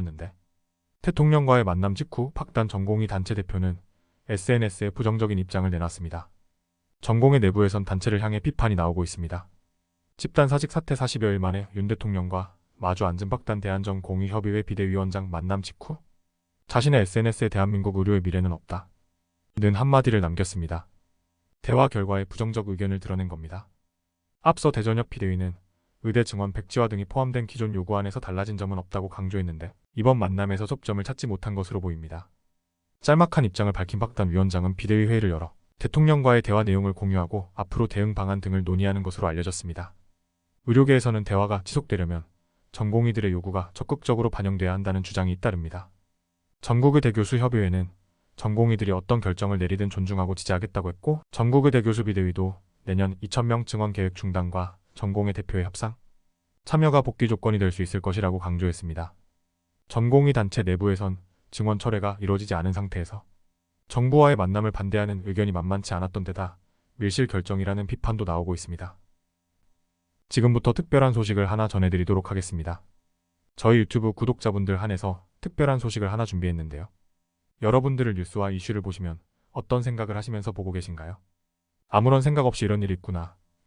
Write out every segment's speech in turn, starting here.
였는데 대통령과의 만남 직후 박단 전공의 단체 대표는 SNS에 부정적인 입장을 내놨습니다. 전공의 내부에선 단체를 향해 비판이 나오고 있습니다. 집단 사직 사태 40여일 만에 윤 대통령과 마주 앉은 박단 대한전 공의협의회 비대위원장 만남 직후 자신의 SNS에 대한민국 의료의 미래는 없다. 는 한마디를 남겼습니다. 대화 결과에 부정적 의견을 드러낸 겁니다. 앞서 대전협 비대위는 의대 증원 백지화 등이 포함된 기존 요구안에서 달라진 점은 없다고 강조했는데 이번 만남에서 접점을 찾지 못한 것으로 보입니다. 짤막한 입장을 밝힌 박단 위원장은 비대위 회의를 열어 대통령과의 대화 내용을 공유하고 앞으로 대응 방안 등을 논의하는 것으로 알려졌습니다. 의료계에서는 대화가 지속되려면 전공의들의 요구가 적극적으로 반영돼야 한다는 주장이 잇따릅니다. 전국의 대 교수 협의회는 전공의들이 어떤 결정을 내리든 존중하고 지지하겠다고 했고 전국의 대 교수 비대위도 내년 2,000명 증원 계획 중단과 전공의 대표의 협상, 참여가 복귀 조건이 될 수 있을 것이라고 강조했습니다. 전공의 단체 내부에선 증원 철회가 이루어지지 않은 상태에서 정부와의 만남을 반대하는 의견이 만만치 않았던 데다 밀실 결정이라는 비판도 나오고 있습니다. 지금부터 특별한 소식을 하나 전해드리도록 하겠습니다. 저희 유튜브 구독자분들 한해서 특별한 소식을 하나 준비했는데요. 여러분들을 뉴스와 이슈를 보시면 어떤 생각을 하시면서 보고 계신가요? 아무런 생각 없이 이런 일이 있구나,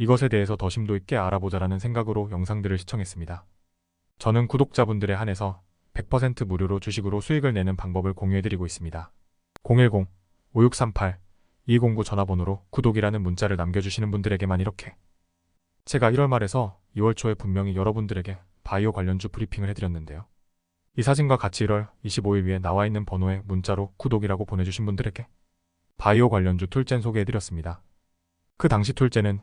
이것에 대해서 더 심도 있게 알아보자라는 생각으로 영상들을 시청했습니다. 저는 구독자분들에 한해서 100% 무료로 주식으로 수익을 내는 방법을 공유해드리고 있습니다. 010-5638-2209 전화번호로 구독이라는 문자를 남겨주시는 분들에게만 이렇게 제가 1월 말에서 2월 초에 분명히 여러분들에게 바이오 관련주 브리핑을 해드렸는데요. 이 사진과 같이 1월 25일 위에 나와 있는 번호에 문자로 구독이라고 보내주신 분들에게 바이오 관련주 툴젠 소개해드렸습니다. 그 당시 툴젠은